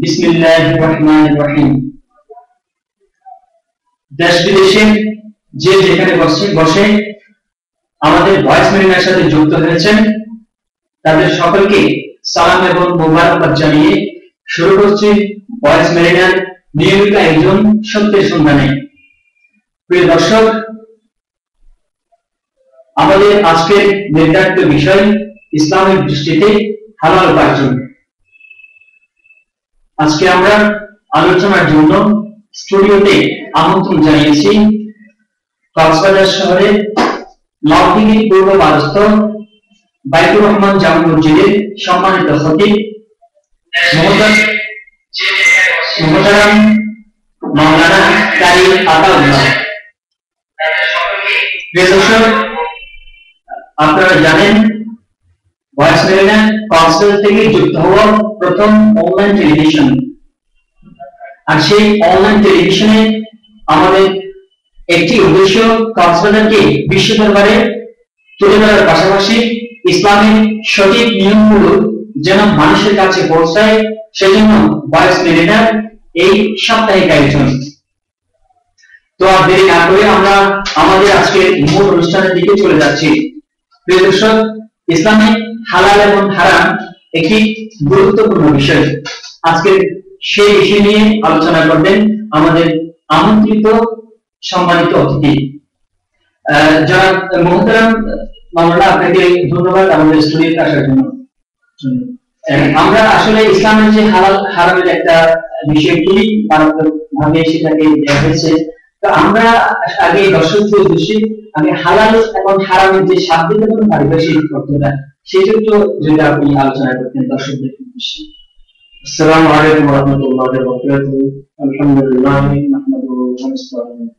বিসমিল্লাহির রহমানির রহিম দেশ বিদেশে যে যেখানে বসে বসে আমাদের ভয়েস মেরিনার সাথে যুক্ত হয়েছেন। তাদের সকলকে সালাম এবং মোবারকবাদ জানিয়ে শুরু করছি ভয়েস মেরিনার নিয়মিত একজন সত্যের সন্ধানে। প্রিয় দর্শক, আমাদের আজকের নির্ধারিত বিষয় ইসলামের দৃষ্টিতে হালাল উপার্জন। আজকে আমরা আলোচনার জন্য স্টুডিওতে আমন্ত্রণ জানিয়েছি কক্সবাজার শহরে লাউদিঘি পূর্ব বারস্থ বাইতুর রহমান জামা মসজিদের সম্মানিত খতিব আপনারা জানেন ভয়েস মেরিনা কক্সবাজার থেকে যুক্ত হওয়া প্রথম অনলাইন টেলিভিশন আর সেই অনলাইন টেলিভিশনে আমাদের একটি উদ্দেশ্য বিশ্ব দরবারে তুলে ধরার পাশাপাশি ইসলামের সঠিক নিয়মগুলো যেন মানুষের কাছে পৌঁছায়, সেজন্য ভয়েস মেরিনার এই সাপ্তাহিক আয়োজন। তো আর দেরি না করে আমরা আমাদের আজকের মূল অনুষ্ঠানের দিকে চলে যাচ্ছি। প্রিয় দর্শক, ইসলামে হালাল এবং হারাম একটি গুরুত্বপূর্ণ বিষয়। আজকে সেই বিষয় নিয়ে আলোচনা করবেন আমাদের আমন্ত্রিত সম্মানিত অতিথি। যারা মোহতারাম মামলা আপনাকে ধন্যবাদ আমাদের স্টুডিওতে আসার জন্য। আমরা আসলে ইসলামের যে হালাল, হারামের একটা বিষয় মারাত্মক ভাবে সেটাকে দেওয়া হয়েছে। তো আমরা আগে দর্শকদের উদ্দেশ্যে আমি হালাল এবং হারামের যে শাব্দিক এবং পারিভাষিক অর্থটা সেটা একটু যদি আপনি আলোচনা করতেন দর্শকদের উদ্দেশ্যে السلام عليكم ورحمة الله وبركاته الحمد لله نحمده ونستعينه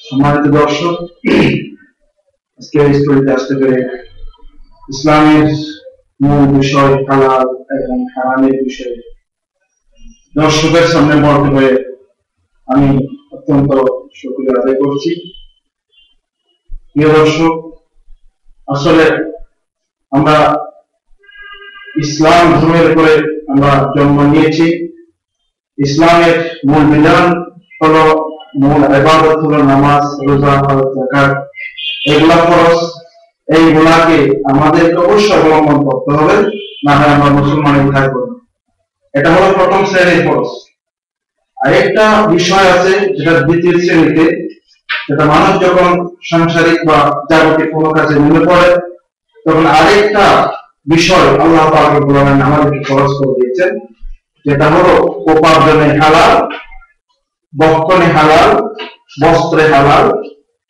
সম্মানিত দর্শক আজকে এই স্টোরিতে আসতে পেরে ইসলামের মূল বিষয় হালাল এবং হারামের বিষয়ে দর্শকের সামনে বলতে হয়ে আমি অত্যন্ত শুক্রিয়া আদায় করছি। প্রিয় দর্শক, আসলে আমরা ইসলাম ধর্মের উপরে আমরা জন্ম নিয়েছি। ইসলামের মূল বিধান হলো মূল ইবাদত হলো নামাজ, রোজা, হজ, যাকাত। এগুলা ফরজ। এইগুলাকে আমাদেরকে অবশ্যই অবলম্বন করতে হবে, না হয় আমরা মুসলমানের থাকব এটা হলো প্রথম শ্রেণির ফরজ। আরেকটা বিষয় আছে যেটা দ্বিতীয় শ্রেণীতে, যেটা মানুষ যখন সাংসারিক বা জাগতিক কোনো কাজে মনে পড়ে, তখন আরেকটা বিষয় আল্লাহ পাক রব্বুল আলামিন আমাদেরকে খরচ করে দিয়েছেন, যেটা হলো উপার্জনে হালাল, বক্ষণে হালাল, বস্ত্রে হালাল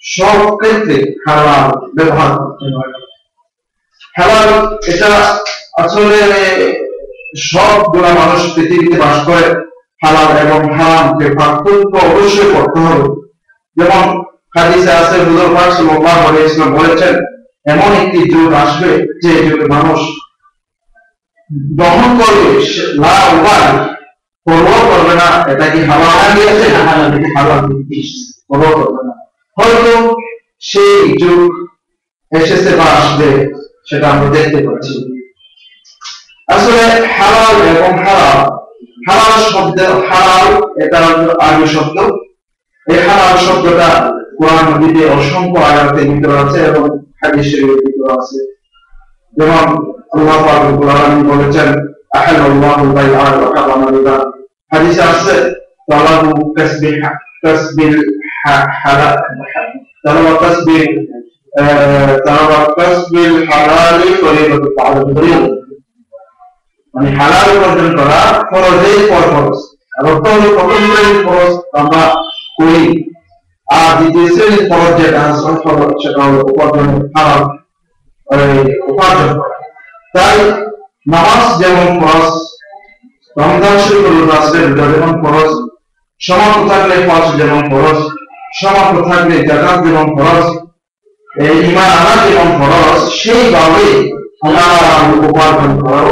সব ক্ষেত্রে হালাল ব্যবহার করতে হয়। হালাল, এটা আসলে সবগুলা মানুষ পৃথিবীতে বাস করে। হালাল এবং হারামকে পার্থক্য অবশ্যই করতে হবে। যেমন হাদিসে আছে, হুজুর বলেছেন, এমন একটি যুগ আসবে যে যুগে মানুষ করবে না। এটা কি হালাল না, হালাল হালাল করবে না। হয়তো সেই যুগ এসেছে বা আসবে, সেটা আমরা দেখতে পাচ্ছি। আসলে হালাল এবং হারাম হালাল শব্দ হালাল, এটা আরবি শব্দ। এই হালাল শব্দটা কোরআন নদীতে অসংখ্য আয়াতের ভিতরে আছে এবং হাদিস শরীফের ভিতরে আছে। যেমন আল্লাহ পাক আলামিন বলেছেন আহাল্লাহু বাইআ ওয়া হারামা রিবা হাদিসে আছে, তালাবু কাসবিল কাসবিল হালাল, তালাবু কাসবিল তালাবু কাসবিল হালাল ফরিদাতু তাআলা মানে হালাল উপার্জন করা ফরজের পর ফরজ। আর অর্থ হলো প্রথম শ্রেণির ফরজ আমরা করি। আর দ্বিতীয় শ্রেণির ফরজ যেটা ফরজ, সেটা হলো উপার্জন হালাল উপার্জন করা। তাই নামাজ যেমন ফরজ, রমজান শরীফ রোজা যেমন ফরজ, সমাপ্ত থাকলে ফরজ যেমন ফরজ, সমাপ্ত থাকলে জাকাত যেমন ফরজ ইমান আনা যেমন ফরজ সেইভাবে হালাল উপার্জন করাও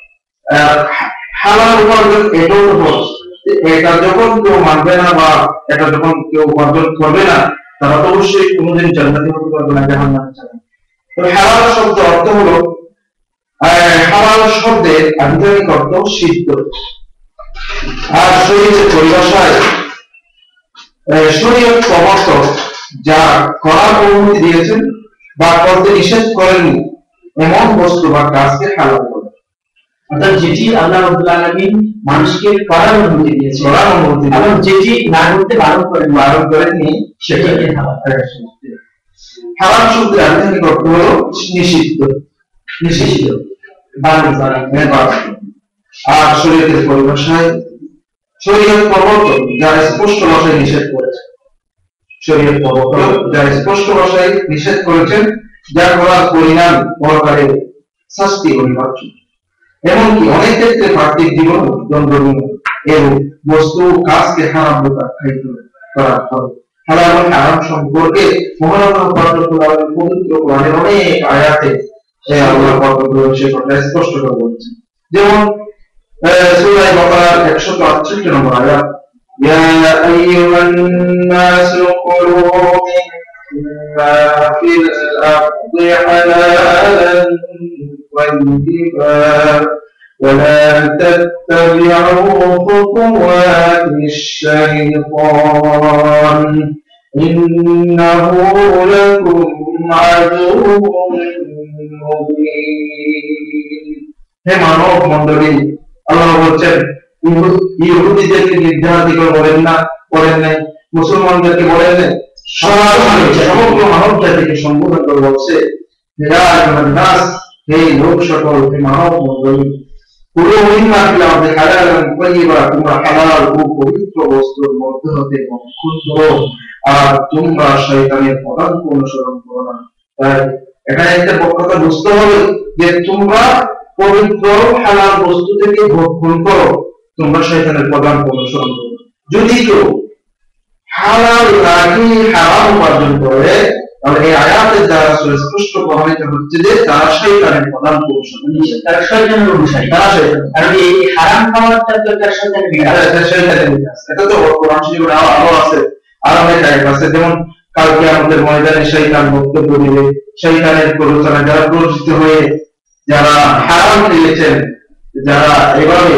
হালাল উপার্জন এটাও এটা যখন কেউ মানবে না বা এটা যখন কেউ করবে না, তারা তো অবশ্যই কোনোদিন জান্নাতি হতে পারবে না তো শব্দ অর্থ হলো হালাল শব্দের আধিকারিক অর্থ সিদ্ধ। আর শরীরের পরিভাষায় প্রবর্তক যা করার অনুমতি দিয়েছেন বা করতে নিষেধ করেননি, এমন বস্তু বা কাজকে হালাল অর্থাৎ যেটি আল্লাহ রাব্বুল আলামিন মানুষকে করার অনুমতি দিয়েছে। করার অনুমতি এবং যেটি না করতে বারণ করেন বারণ করেননি সেটাকে হালাল। হারাম শব্দের আধিকারিক অর্থ হলো নিষিদ্ধ। নিষিদ্ধ। বারণ করা। হ্যাঁ, বারণ। আর শরীয়তের পরিভাষায় শরীয়ত প্রবর্তক যা স্পষ্ট ভাষায় নিষেধ করেছে শরীয়ত প্রবর্তক যা স্পষ্ট ভাষায় নিষেধ করেছেন যার করার পরিণাম পরকালে শাস্তি অনিবার্য এমনকি অনেক ক্ষেত্রে পার্থিব জীবন দণ্ডনীয় এবং বস্তু কাজকে হারাম খাইতে করা হয় হালাল এবং হারাম সম্পর্কে মহান আল্লাহ পবিত্র কোরআনের অনেক আয়াতে সে আল্লাহ পাক সে কথা স্পষ্ট করে বলেছেন যেমন সূরা বাকারার 168 নম্বর আয়াত يا أيها الناس كلوا مما في الأرض حلالا طيبا ولا تتبعوا خطوات الشيطان إنه لكم عدو مبين হে মানব মন্ডলী আল্লাহ বলছেন ইহুদিদেরকে নির্ধারিত বলেন না করেন নাই মুসলমানদেরকে বলেন নাই সমগ্র মানব জাতিকে সম্বোধন করে বলছে হে লোক সকল হে মানব মন্ডলী পুরো ফিল আরদি হালালান তাইয়্যিবা তোমরা হালাল ও পবিত্র বস্তুর মধ্যে হতে ভক্ষণ আর তোমরা শয়তানের পদাঙ্ক অনুসরণ করো না। তাই এখানে একটা কথা বুঝতে হবে যে তোমরা পবিত্র হালাল বস্তু থেকে ভক্ষণ করো, তোমরা শয়তানের পদাঙ্ক অনুসরণ করো। যদি কেউ হালাল রাখি হারাম উপার্জন করে তাহলে এই আয়াতের দ্বারা সুস্পষ্ট প্রমাণিত হচ্ছে যে তারা শয়তানের প্রধান পুরুষ তারা শয়তানের অনুসারী তারা শয়তান। কারণ এই হারাম খাবারটা তো তার শয়তানের বিকাশ এটা এটা শয়তানের বিকাশ এটা তো কোরআন শরীফে আরও আরও আছে আরও অনেক আছে। যেমন কালকে আমাদের ময়দানে শয়তান বক্তব্য দিবে। শয়তানের প্ররোচনা যারা প্ররোচিত হয়ে যারা হারাম খেয়েছেন যারা এভাবে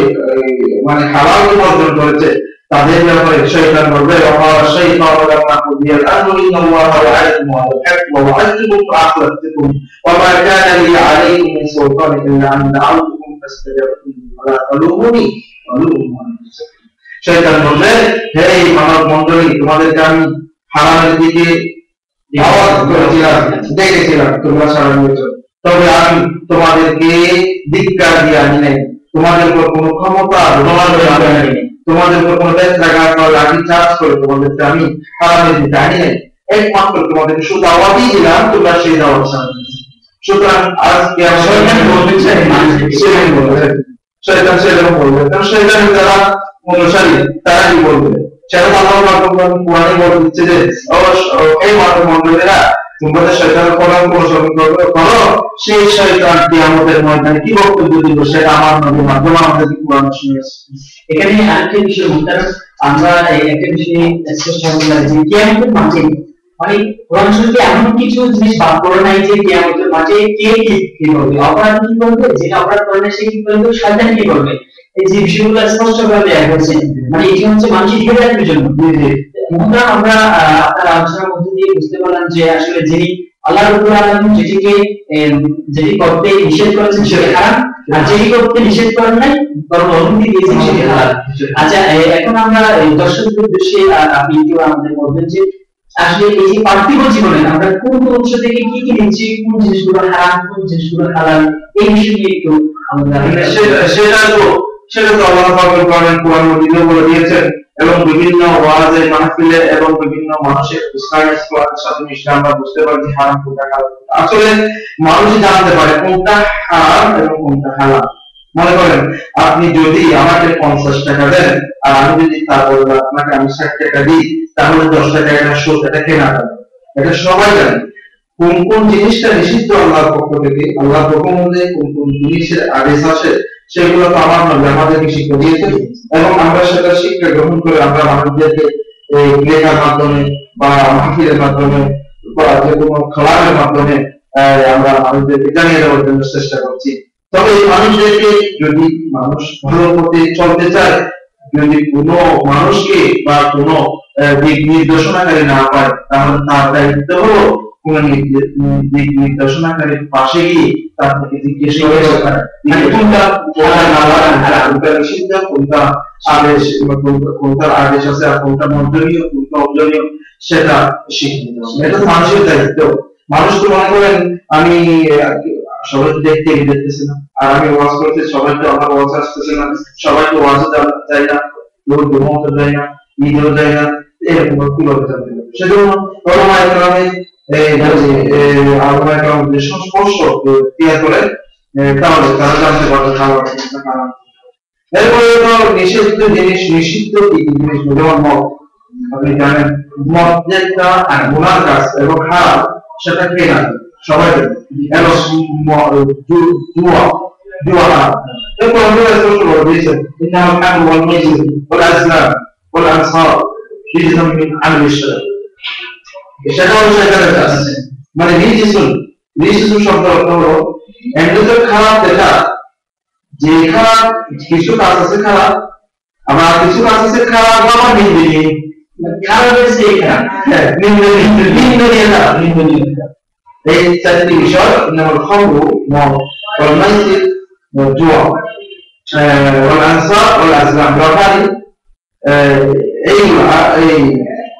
মানে হালাল উপার্জন করেছে তাদের ব্যাপারে শয়তান বলবে ওয়া শাইতানু ওয়া'আলাইকুম ওয়া'আল-হাক্ক ওয়া ওয়া'আদতুকুম ফa'আখলাফতুকুম ওয়া মা কানা লি 'আলাইকুম মিন সুলতান ইল্লা আন দা'awtukum ফাস্তাজাবতুম ওয়া লা তালুমুনি ওয়া লুমু আনফুসাকুম শয়তান বলবে হে মানব মণ্ডলী তোমাদেরকে আমি হারামের দিকে আওয়াজ করেছিলাম, দেখেছিলাম, তোমরা সারা তবে আমি তোমাদেরকে ধিক্কার দিয়ে আনি নাই। তোমাদের উপর কোনো ক্ষমতা তোমাদের আনি নাই। তোমাদের উপর কোনো বেত্রাঘাত বা লাঠি চার্জ করে তোমাদেরকে আমি হারামের দিকে আনি নাই একমাত্র তোমাদেরকে শুধু আওয়াজই দিলাম, তোমরা সেই দাওয়াত সামনে সুতরাং আজকে বলতে চাই। সেটাই বলবে শয়তান সেরকম বলবে কারণ শয়তানের যারা অনুসারী তারা কি বলবে সেরকম আল্লাহ কোরআনে বলে দিচ্ছে যে এই মানব মন্ডলীরা তোমাদের শয়তানের কোরআন অনুসরণ করবে? করো। সেই শয়তানটি আমাদের ময়দানে কি বক্তব্য দিব সেটা আমার নবীর মাধ্যমে আমাদেরকে কোরআন শুনিয়েছে এখানে আরেকটা বিষয় মুক্তার আমরা একটা বিষয় স্পষ্ট হতে যে কিয়ামতের মাঝে মানে কোরআন শরীফে এমন কিছু জিনিস বাদ করে নাই যে কিয়ামতের মাঝে কে কি কি করবে? অপরাধ কি করবে? যেটা অপরাধ করে না, সে কি করবে? শয়তান কি করবে? এই যে বিষয়গুলো স্পষ্ট ভাবে হয়েছে মানে এটি হচ্ছে মানুষের হেদায়েতের জন্য। মুদ্রা আমরা আপনার আলোচনার মধ্যে দিয়ে বুঝতে পারলাম যে আসলে যিনি আল্লাহ রাব্বুল আলামিন যেটিকে যেটি করতে নিষেধ করেছেন সেটি হারাম আর যেটি করতে নিষেধ করেন নাই, বরং অনুমতি দিয়েছেন সেটি হালাল আচ্ছা এখন আমরা দর্শকদের উদ্দেশ্যে আপনি একটু আমাদের বলবেন যে আসলে এই যে পার্থিব জীবনে আমরা কোন কোন উৎস থেকে কি কি নিচ্ছি, কোন জিনিসগুলো হারাম, কোন জিনিসগুলো হালাল, এই বিষয় নিয়ে একটু আমাদের সেটা তো সেটা তো আল্লাহ পাক কোরআন মজিদে বলে দিয়েছেন। এবং বিভিন্ন ওয়াজে মাহফিলে এবং বিভিন্ন মানুষের উস্তাদের কোরআনের সাথে মিশে আমরা বুঝতে পারি যে হারাম কোনটা হালাল আসলে মানুষ জানতে পারে কোনটা হারাম এবং কোনটা হালাল মনে করেন, আপনি যদি আমাকে পঞ্চাশ টাকা দেন আর আমি যদি তারপর আপনাকে আমি ষাট টাকা দিই, তাহলে দশ টাকা এটা সুদ এটা কেনা যাবে। এটা সবাই জানে। কোন কোন জিনিসটা নিষিদ্ধ আল্লাহর পক্ষ থেকে? হুকুম অনুযায়ী কোন কোন জিনিসের আদেশ আসে সেগুলো তো আমার নবী আমাদেরকে শিক্ষা দিয়েছে। এবং আমরা সেটা শিক্ষা গ্রহণ করে আমরা মানুষদেরকে লেখার মাধ্যমে বা মাহফিলের মাধ্যমে বা যে কোনো খেলার মাধ্যমে আমরা মানুষদেরকে জানিয়ে দেওয়ার জন্য চেষ্টা করছি। তবে মানুষদেরকে যদি মানুষ ভালো পথে চলতে চায়, যদি কোনো মানুষকে বা কোনো দিক নির্দেশনাকারী না পায়, তাহলে তার দায়িত্ব হলো মানে মানুষ তো মনে করেন, আমি সবাই দেখতে দেখতেছে না। আর আমি ওয়াজ করতে, সবাই তো আমার ওয়াজ আসতেছে না। সবাই তো ওয়াজে যায় না। কেউ ঘুমাতে যায় না ঈদেও যায় না। এরকম কীভাবে জানতে পারবে সেজন্য ওলামা একরামে এই যে আলমা একরাম সংস্পর্শ ক্রিয়া করে তাহলে তারা জানতে পারবে খাবার এরপরে তো নিষিদ্ধ জিনিস, নিষিদ্ধ কি জিনিস যেমন মদ আপনি জানেন মদ যে একটা গুণার কাজ এবং হারাম, সেটা কে না সবাই জুয়া জুয়া এরপর আমরা স্পষ্ট বলে দিয়েছেন ইন্নাল খামর ওয়াল মাইসির ওয়াল আজলাম ওয়াল মিন সেটা হলো শয়তানের কাজ মানে রিজিসুন রিজিসুন শব্দ অর্থ হলো এমনিতে খারাপ দেখা যে খারাপ কিছু কাজ আছে খারাপ আবার কিছু কাজ আছে খারাপ আবার নিন্দনীয় খারাপ হয়েছে এখানে হ্যাঁ নিন্দনীয় নিন্দনীয় খারাপ নিন্দনীয় এই চারটি বিষয় যেমন খম্র মদ ওয়াল মাইসির জুয়া। আহ, ওয়াল আনসার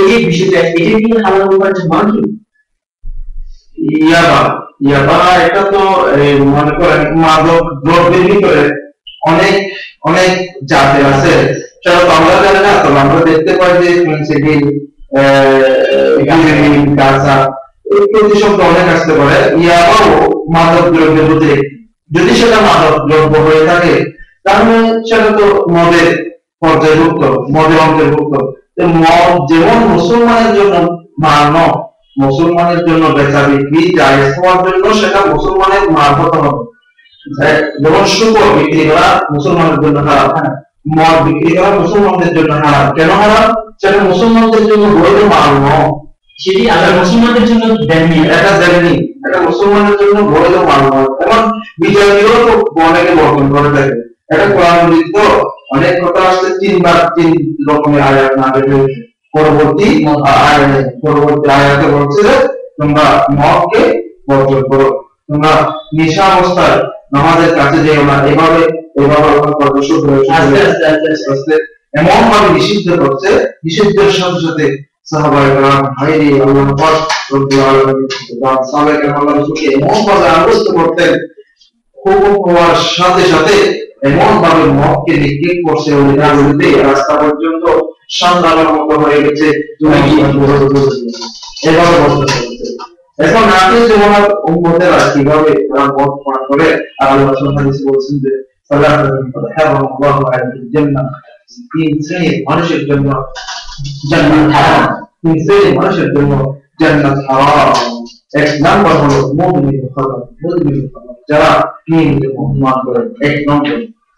এই বিষয়টা এটা কি হালাল উপার্জন নয় কি? ইয়াবা ইয়াবা এটা তো মনে করেন মাদক দ্রব্যের ভিতরে অনেক অনেক জাতের আছে। সেটা তো আমরা জানি না তবে আমরা দেখতে পাই যে ফেন্সিডিল গাঁজা এই প্রতিশব্দ অনেক আসতে পারে। ইয়াবাও মাদক দ্রব্যের মধ্যে যদি সেটা মাদক দ্রব্য হয়ে থাকে তাহলে সেটা তো মদের পর্যায়ভুক্ত মদের অন্তর্ভুক্ত। তো যেমন মুসলমানের জন্য মানব মুসলমানের জন্য বেচা বিক্রি জায়েজ হওয়ার জন্য সেটা মুসলমানের মারফত হবে যেমন শুকর বিক্রি করা মুসলমানের জন্য হারাম মদ বিক্রি করা মুসলমানদের জন্য হারাম। কেন হারাম? সেটা মুসলমানদের জন্য বৈধ মাল নয় সেটি আল্লাহ মুসলমানদের জন্য দেননি। এটা দেননি। এটা মুসলমানের জন্য বৈধ মাল নয় এবং বিজয়ীও তো অনেকে বর্তন করে থাকে। এটা কোরআন তো অনেক কথা আসছে তিনবার তিন রকমের আয়াত না পরবর্তী আয়াতে পরবর্তী আয়াতে বলছে তোমরা মদকে বর্জন করো। তোমরা নেশা অবস্থায় নামাজের কাছে যেও না এভাবে এভাবে আস্তে আস্তে আস্তে এমন ভাবে নিষিদ্ধ করছে নিষিদ্ধের সাথে সাথে সাহাবায়ে আল্লাহ পাক রব্বুল আলামিন সাহাবায়ে কেরাম আল্লাহ রাসূলকে এমন ভাবে করতেন হুকুম হওয়ার সাথে সাথে এমন ভাবে নিক্ষেপ করছে ওই রাজনীতি রাস্তা পর্যন্ত সন্ধ্যাবেলার মতো হয়ে গেছে এখন আপনি যেমন কীভাবে তারা মদ পান করে, আর আল্লাহ বলছেন যে জান্নাহ তিন যারা নিয়মিত মুসলমান করে, এক নম্বর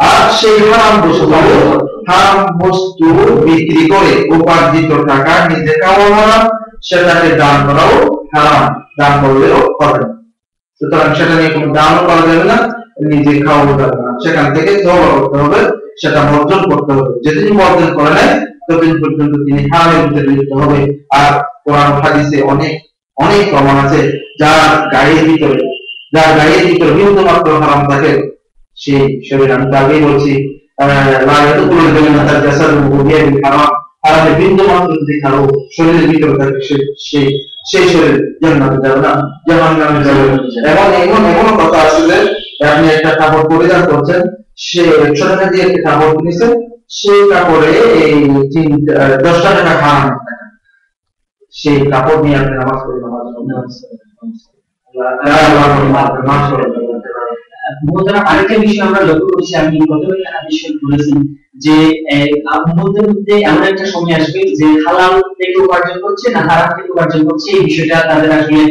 আর সেই হারাম বস্তু হারাম বস্তু বিক্রি করে উপার্জিত টাকা নিজে খাওয়া হারাম, সেটাকে দান করাও হারাম। দান করলেও হবে সুতরাং সেটা নিয়ে কোনো দানও করা যাবে না, নিজে খাওয়া যাবে না। সেখান থেকে তওবা করতে হবে, সেটা বর্জন করতে হবে। যেদিন বর্জন করে নেয়, ততদিন পর্যন্ত তিনি হারামের ভিতরে লিপ্ত হবে। আর কোরআন হাদিসে অনেক অনেক প্রমাণ আছে, যার গাড়ির ভিতরে, যার গাড়ির ভিতরে বিন্দু মাত্র হারাম থাকে সেই শরীর আমি আগেই বলছি কারও শরীরের ভিতরে থাকে সেই সেই শরীর জান্নাতে যাবে না জাহান্নামে যাবে এবং এমন এমন কথা আছে যে আপনি একটা কাপড় পরিধান করছেন সে একশো টাকা দিয়ে একটা কাপড় কিনেছেন সেই কাপড়ে এই তিন দশটা টাকা হারাম সেই কাপড় নিয়ে আপনি নামাজ পড়ে নামাজ মোহতারাম আরেকটা বিষয় আমরা লক্ষ্য করছি, আমি প্রথমে হাদিসে বলেছি যে মুহূর্তের মধ্যে এমন একটা সময় আসবে যে হালাল থেকে উপার্জন করছে না হারাম থেকে উপার্জন করছে, এই বিষয়টা তাদের আসলে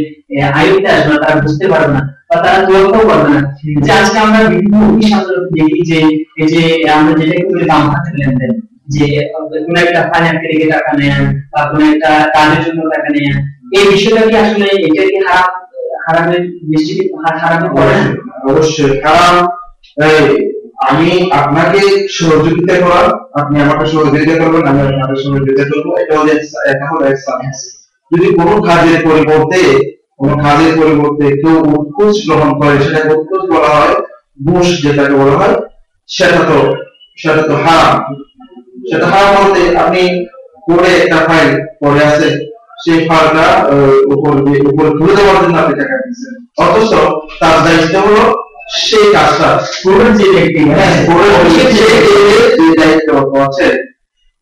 আয়ত্তে আসবে না, তারা বুঝতে পারবে না বা তারা তোয়াক্কাও করবে না। যে আজকে আমরা বিভিন্ন অফিস আদালতে দেখি যে, এই যে, আমরা যেটাকে বলি দাম হাতে লেনদেন যে, কোন একটা ফাইন্যান্স থেকে টাকা নেয়া বা কোন একটা কাজের জন্য টাকা নেয়া, এই বিষয়টা কি আসলে এটা কি হারাম, হারামের নিশ্চিত হারামে পড়ে অবশ্যই, কারণ আমি আপনাকে সহযোগিতা করা আপনি আমাকে সহযোগিতা করবেন, আমি আপনাকে সহযোগিতা করব, এটা হলো এটা হলো। যদি কোনো কাজের পরিবর্তে, কোনো কাজের পরিবর্তে কেউ উৎকুচ গ্রহণ করে, সেটাকে উৎকুচ বলা হয়, ঘুষ যেটাকে বলা হয়, সেটা তো সেটা তো হারাম সেটা হারাম বলতে আপনি করে একটা ফাইল পড়ে আছে সেই ফাইলটা উপর দিয়ে উপর তুলে দেওয়ার জন্য আপনি টাকা দিচ্ছেন অথচ তার দায়িত্ব হলো সেই কাজটা। পুরোর যে ব্যক্তি হ্যাঁ, করে সে যে যে দায়িত্ব আছে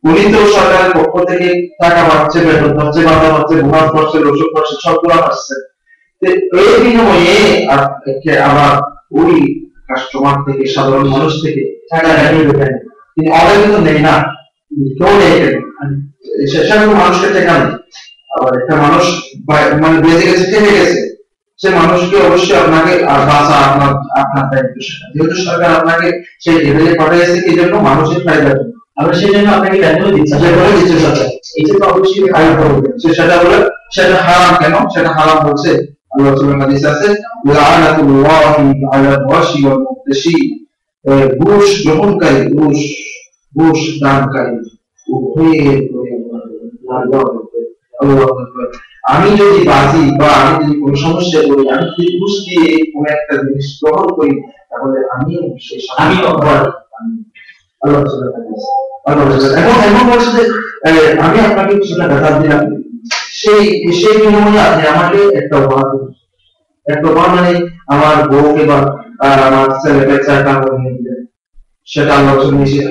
উনি তো সরকারের পক্ষ থেকে টাকা পাচ্ছে বেতন পাচ্ছে ভাতা পাচ্ছে বোনাস পাচ্ছে ওষুধ পাচ্ছে সবগুলো পাচ্ছে। এই বিনিময়ে আবার ওই কাস্টমার থেকে সাধারণ মানুষ থেকে টাকা দেবেন তিনি অনেক কিন্তু নেই না। কেউ নেই এখানে। সে- সেরকম মানুষকে টাকা নেই আবার একটা মানুষ মানে বেঁচে গেছে থেমে গেছে সে মানুষকে অবশ্যই আপনাকে বাঁচা আপনার আপনার দায়িত্ব সেটা। যেহেতু সরকার আপনাকে সেই লেভেলে পাঠিয়েছে এই জন্য মানুষের ফায়দা আমরা সেই জন্য আপনাকে বেতন দিচ্ছি। যে করে দিচ্ছে সরকার। এটা তো অবশ্যই আয় করবে সে সেটা বলে সেটা হারাম কেন? সেটা হারাম বলছে আল্লাহ সুবহানাহু হাদিস আছে লাআনাতুল্লাহি আলা ওয়াশি ওয়াল মুক্তাশি ঘুষ গ্রহণকারী ঘুষ ঘুষ দানকারী উভয়ের উপরে আল্লাহ আকবার, আল্লাহু আকবার। আমি যদি বাঁচি বা আমি যদি কোনো সমস্যায় পড়ি আমি যদি ঘুষ দিয়ে কোনো একটা জিনিস গ্রহণ করি তাহলে আমি আমি- আল্লাহ আমি আপনাকে কিছু টাকা ধার দিলাম। সেই সেই বিনিময়ে আপনি আমাকে একটা উপহার দিন একটা উপহার মানে আমার বউকে বা আমার ছেলেকে চার টাকা নিয়ে দিলেন। সেটা আল্লাহ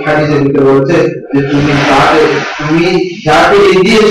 হাদিসের ভিতরে বলছে যে তুমি তাকে তুমি যাকে দিয়েছ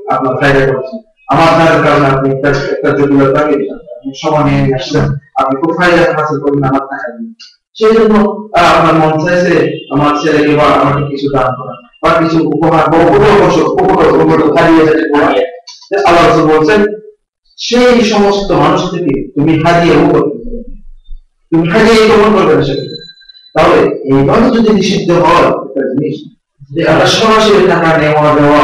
আপনার ফায়দা করছি। আমার দাঁতের কারণে আপনি একটা একটা জটিলতাকে আপনি সমানে নিয়ে আসলেন আপনি খুব ফায়দা হাসিল করবেন আমার টাকা দিয়ে সেই জন্য আপনার মন চাইছে আমার ছেলেকে বা আমাকে কিছু দান করা বা কিছু উপহার বা হারিয়ে আল্লাহ রাসূল বলছেন, সেই সমস্ত মানুষ থেকে তুমি হারিয়ে করতে তুমি হারিয়ে গ্রহণ করবে না সেটাকে তাহলে এইভাবে যদি নিষিদ্ধ হয়, একটা জিনিস, যে আমরা সরাসরি টাকা নেওয়া দেওয়া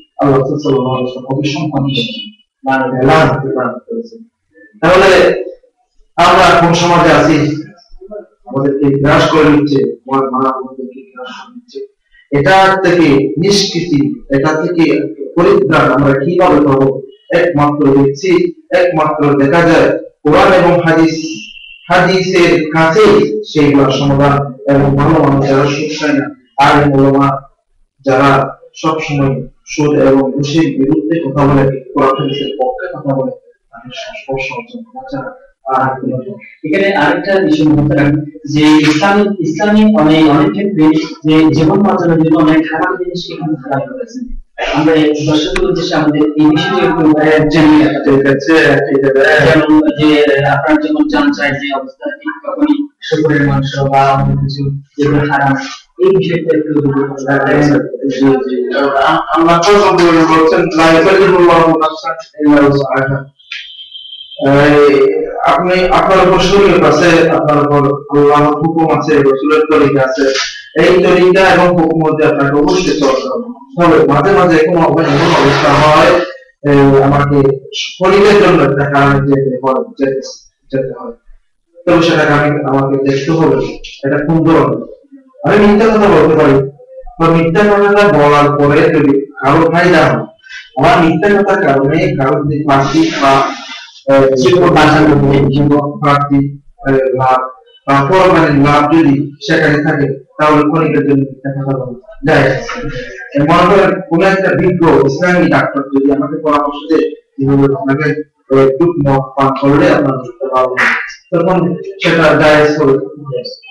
আল্লাহ সাল্লাল্লাহু আলাইহি ওয়াসাল্লাম তাহলে আমরা কোন সমাজে আছি? আমাদেরকে গ্রাস করে নিচ্ছে আমার আমাদেরকে গ্রাস করে নিচ্ছে। এটা থেকে নিষ্কৃতি, এটা থেকে পরিত্রাণ আমরা কীভাবে পাবো? একমাত্র দেখছি, একমাত্র দেখা যায় কোরআন এবং হাদিস। হাদিসের কাছে সেইগুলো সমাধান এবং ভালো মানুষ যারা চায় না। আর যারা সবসময় সুদ এবং ঘুষের বিরুদ্ধে কথা বলে কোরআন হাদিসের পক্ষে কথা বলে তাদের সংস্পর্শ অর্জন করা আর এখানে আরেকটা বিষয় মনে যে ইসলামিক ইসলামিক অনেক অনেক ক্ষেত্রে যে জীবন বাঁচানোর জন্য অনেক খারাপ জিনিস এখানে হারাম করেছে আমরা দর্শকের উদ্দেশ্যে আমাদের এই বিষয়টি একটু জানিয়ে ঠিক আছে ঠিক আছে যেমন যে আপনার যেমন জান চাই যে অবস্থা ঠিক তখনই শুকুরের মাংস বা অন্য কিছু যেগুলো হারাম আপনি আপনার উপর আছে আপনার উপর হুকুম আছে রাসূলের তরিকা আছে এই তরিকা এবং হুকুম মধ্যে আপনাকে অবশ্যই হবে মাঝে মাঝে কোনো এমন অবস্থা হয় আমাকে শরীরের জন্য একটা যেতে হয় যেতে হয় তবে সেটাকে আমি আমাকে দেখতে হবে এটা কোন আমি মিথ্যা কথা বলতে পারি। বা মিথ্যা কথাটা বলার পরে যদি কারও ফায়দা হয়, আমার মিথ্যা কথার কারণে কারও যদি প্রার্থিক বা প্রার্থিক লাভ বা পরমানের লাভ যদি সেখানে থাকে, তাহলে ক্ষণিকের জন্য মিথ্যা কথা বলা। যায় মনে করেন কোন একটা বিজ্ঞ, ইসলামী ডাক্তার যদি আমাকে পরামর্শ দেয় যেভাবে আপনাকে দুধ মদ পান করলে আপনার বুঝতে পারব তখন সেটা জায়েজ হবে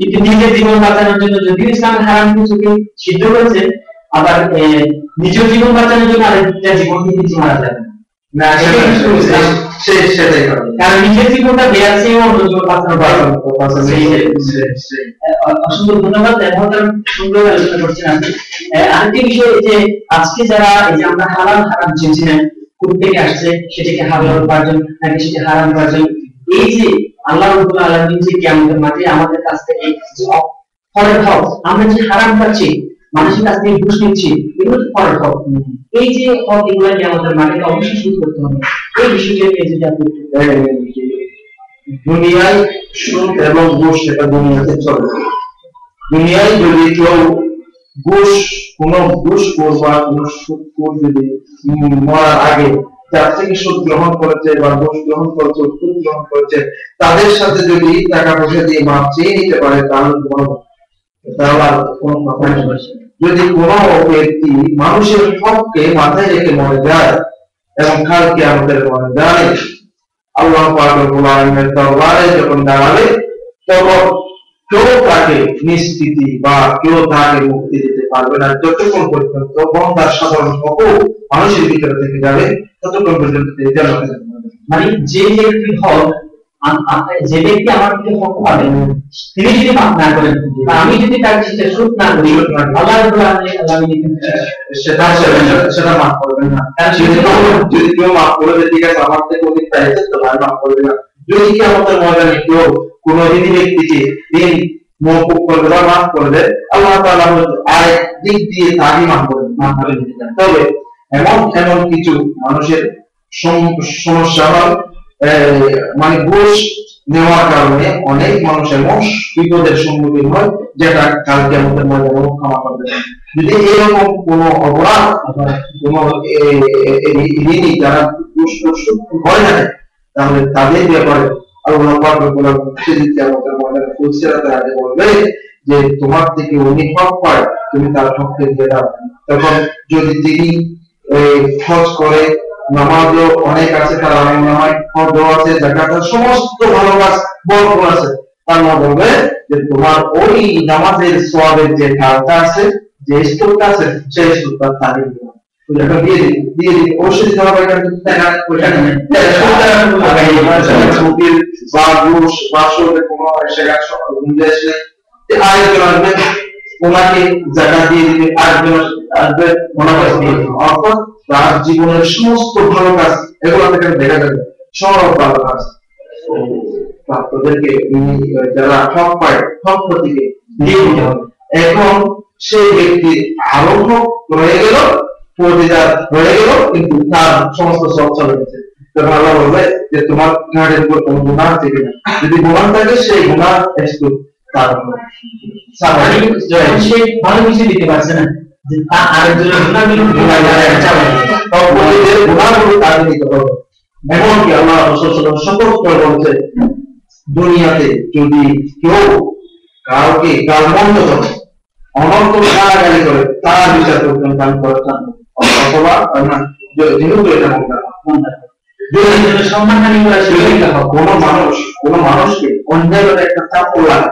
কিন্তু নিজের জীবন বাঁচানোর জন্য যদি ইসলাম হারাম কিছুকে সিদ্ধ করেছে আবার নিজের জীবন বাঁচানোর জন্য আরেকটা জীবনকে কিছু মারা যাবে না। কারণ নিজের জীবনটা দেওয়ার অন্য জীবন বাঁচানো অসংখ্য ধন্যবাদ। সুন্দর আলোচনা করছেন আপনি। আরেকটি বিষয় যে আজকে যারা এই যে আমরা হালাল হারাম চিনছিলেন কোথ থেকে আসছে সেটাকে হালাল উপার্জন নাকি সেটা হারাম উপার্জন? এই যে আল্লাহ রব্বুল আমাদের কাছ থেকে ফলের আমরা যে হারাম পাচ্ছি মানুষের কাছ থেকে ঘুষ নিচ্ছি, এগুলো ফলের এই যে হক মাঠে অবশ্যই শুরু করতে হবে। এই বিষয়টাকে যদি আপনি দুনিয়ায় সুদ এবং ঘুষ, সেটা দুনিয়াতে চলে। দুনিয়ায় যদি কেউ ঘুষ, কোন ঘুষ কোন যদি মরার আগে গ্রহণ করেছে বা গ্রহণ করেছে গ্রহণ করেছে, তাদের সাথে যদি টাকা পয়সা দিয়ে মাপ চেয়ে নিতে পারে, তাহলে কোনো যদি ব্যক্তি মানুষের হককে মাথায় রেখে মনে যায় এবং কালকে আমাদের মনে যায়, আল্লাহ যখন দাঁড়াবে, তখন কেউ তাকে নিশ্চিতি বা কেউ তাকে মুক্তি দিতে পারবে না যতক্ষণ পর্যন্ত বন্ধার সাধারণ হক মানুষের ভিতরে থেকে যাবে ততক্ষণ পর্যন্ত তিনি জানাতে মানে যে ব্যক্তি হক যে ব্যক্তি আমার থেকে হক পাবে তিনি যদি মাফ না করেন আমি যদি তার সাথে সুদ না করি আল্লাহ সেটা সেটা মাফ করবেন না। যদি কেউ মাফ করে ঠিক আছে আমার থেকে অধিক তো মাফ করবে না। যদি কি আমাদের ময়দানে কেউ কোন মৌকুব করবে বা মাফ করবে আল্লাহ হয়তো দিক দিয়ে তাকে মাফ মাফ করে দিতে চান তবে এমন এমন কিছু মানুষের সমস্যা হয় মানে ঘুষ নেওয়ার কারণে অনেক মানুষ এমন বিপদের সম্মুখীন হয় যেটা কালকে আমাদের ক্ষমা করবে যদি এরকম কোন অপরাধ কোন ঋণী যারা ঘুষ না তাহলে তাদের ব্যাপারে আল্লাহ পাক রব্বুল আলামিন যে তোমার থেকে উনি হক পায়, তুমি তার হককে দিয়ে দাও যদি তিনি করে, নামাজও অনেক আছে, তার নামাজ ফরজ আছে জাকাত সমস্ত ভালো কাজ আছে। তার মধ্যে বলবে যে তোমার ওই নামাজের সওয়াবের যে কাজটা আছে, যে স্তরটা আছে, সেই স্তরটা তারিখ এটা দিয়ে দিই দিয়ে দিই। অবশ্যই দিতে হবে এটা তাই না নেই। মুকিল বা ঘুষ বা সুদের কোনো সেখানে গুঞ্জাইশ নেই আরেকজন আসবে ওনাকে জাকাত দিয়ে দিবে আরেকজন তাদের মনোভাব দিয়ে অর্থাৎ তার জীবনের সমস্ত ভালো কাজ এগুলো থেকে দেখা যাবে সব ভালো কাজ। তিনি যারা ঠক পায় ঠক প্রতিকে দিয়ে দিতে হবে। এখন সেই ব্যক্তি আরম্ভ রয়ে গেল। গেল কিন্তু তার সমস্ত সব চলে গেছে তখন আল্লাহ বলবে যে তোমার উপর কোনো গুণা আছে কিনা যদি গুণা থাকে সেই গুণা একটু তার সে ভালো কিছু দিতে পারছে না। করে দুনিয়াতে যদি কেউ কাউকে গালমন্দ করে অনন্ত গালাগালি করে তার বিচার করতেন দান করেছেন অথবা যেহেতু এটা কোন মানুষ কোন মানুষকে একটা চাপড় লাগে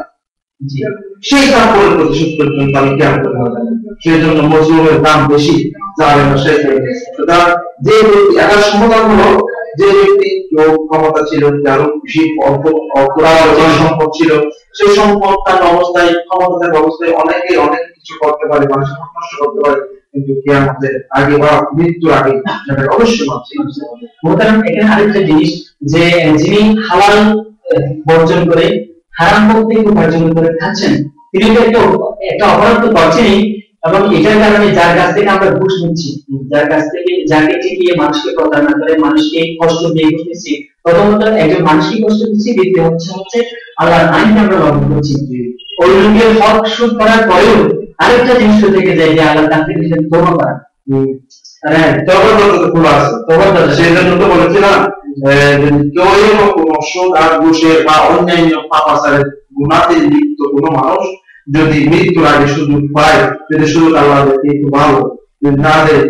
সেই চাপড়ের প্রতিশোধ পর্যন্ত আমি কেমন করতে সেই জন্য মজলুমের দাম বেশি যাবে না সেই সুতরাং যে ব্যক্তি একার সমাধান হলো যে ব্যক্তি কেউ ক্ষমতা ছিল যার বেশি সম্পদ ছিল সেই সম্পদ তার অবস্থায় ক্ষমতা থাকা অবস্থায় অনেকে অনেক কিছু করতে পারে মানুষ নষ্ট করতে পারে। কিন্তু আমাদের আগে বা মৃত্যুর আগে অবশ্যই এখানে আরেকটা জিনিস, যে যিনি হালাল বর্জন করে, হারাম উপার্জন করে খাচ্ছেন, তিনি তো একটা একটা অপরাধ তো করছেনই, এবং এটার কারণে যার কাছ থেকে আমরা ঘুষ নিচ্ছি, যার কাছ থেকে যাকে মানুষকে প্রতারণা করে, মানুষকে কষ্ট দিয়ে ঘুষ নিচ্ছি, প্রথমত একজন মানুষকে কষ্ট দিচ্ছি, দ্বিতীয় হচ্ছে হচ্ছে আল্লাহর আইনকে আমরা লঙ্ঘন করছি। লোকের হক সুদ করার পরেও আরেকটা জিনিস থেকে যায় যে আল্লাহ তাকে নিজের তৌবা করা তবে তো খোলা আছে তওবার দরজা। সেই তো বলেছি না লিপ্ত কোনো মানুষ যদি মৃত্যুর আগে সুযোগ পায় যদি সুযোগ আল্লাহ কিন্তু ভালো না দেয়।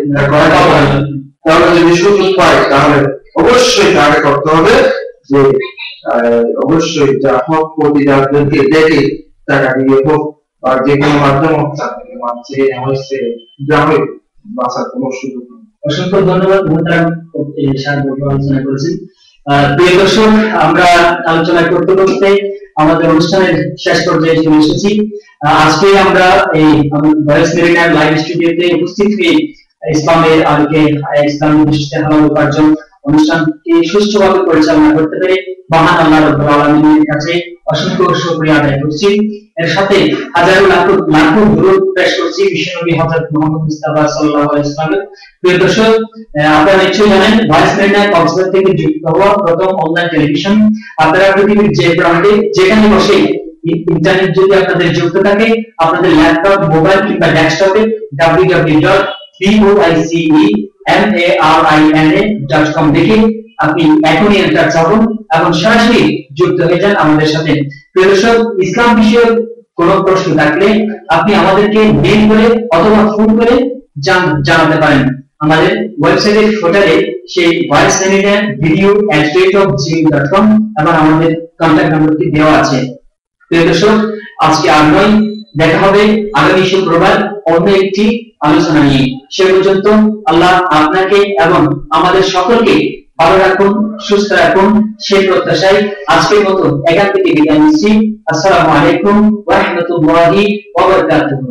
তাহলে যদি সুযোগ পায় তাহলে অবশ্যই তাকে করতে হবে যে আহ, অবশ্যই যা হক প্রতিদারদেরকে দেখে টাকা দিয়ে হোক বা যে কোনো মাধ্যম বাঁচার কোনো সুযোগ অসংখ্য ধন্যবাদ আলোচনা করেছেন। প্রিয় দর্শক আমরা আলোচনা করতে করতে আমাদের অনুষ্ঠানের শেষ পর্যায়ে চলে এসেছি। আজকে আমরা এই ভয়েস মেরিনার লাইভ স্টুডিওতে উপস্থিত হয়ে ইসলামের আলোকে আহ, ইসলামের দৃষ্টিতে উপার্জন অনুষ্ঠানটি সুষ্ঠুভাবে পরিচালনা করতে পেরে মহান আল্লাহ রব্বুল আলামিনের কাছে অসংখ্য শুকরিয়া আদায় করছি। এর সাথে হাজারো লাখো লাখো দূরত পেশ করছি বিশ্বনবী হযরত মুহাম্মদ মুস্তাফা সাল্লাল্লাহু আলাইহি ওয়াসাল্লাম প্রিয় দর্শক আপনারা নিশ্চয়ই জানেন ভয়েস মেরিনার কক্সবাজার থেকে যুক্ত হওয়া প্রথম অনলাইন টেলিভিশন আপনারা পৃথিবীর যে প্রান্তে যেখানে বসে ইন্টারনেট যদি আপনাদের যুক্ত থাকে, আপনাদের ল্যাপটপ মোবাইল কিংবা ডেস্কটপে www.voicemarina.com দেখে আপনি এখনই এন্টার চাপুন এবং সরাসরি যুক্ত হয়ে যান আমাদের সাথে। প্রিয় দর্শক, ইসলাম বিষয়ক কোনো প্রশ্ন থাকলে আপনি আমাদেরকে মেইল করে অথবা ফোন করে জান- জানাতে পারেন। আমাদের ওয়েবসাইটের ফোটারে সেই voice seminar video dot com এবং আমাদের কন্ট্যাক্ট নাম্বারটি দেওয়া আছে। প্রিয় আজকে আর নয়, দেখা হবে আগামী শুক্রবার অন্য একটি আলোচনা নিয়ে। সে পর্যন্ত আল্লাহ আপনাকে এবং আমাদের সকলকে ভালো রাখুন, সুস্থ রাখুন। সেই প্রত্যাশায় আজকের মতো এখান থেকে বিদায় নিচ্ছি। আসসালামু আলাইকুম ওয়া রাহমাতুল্লাহি ওয়া বারাকাতুহু।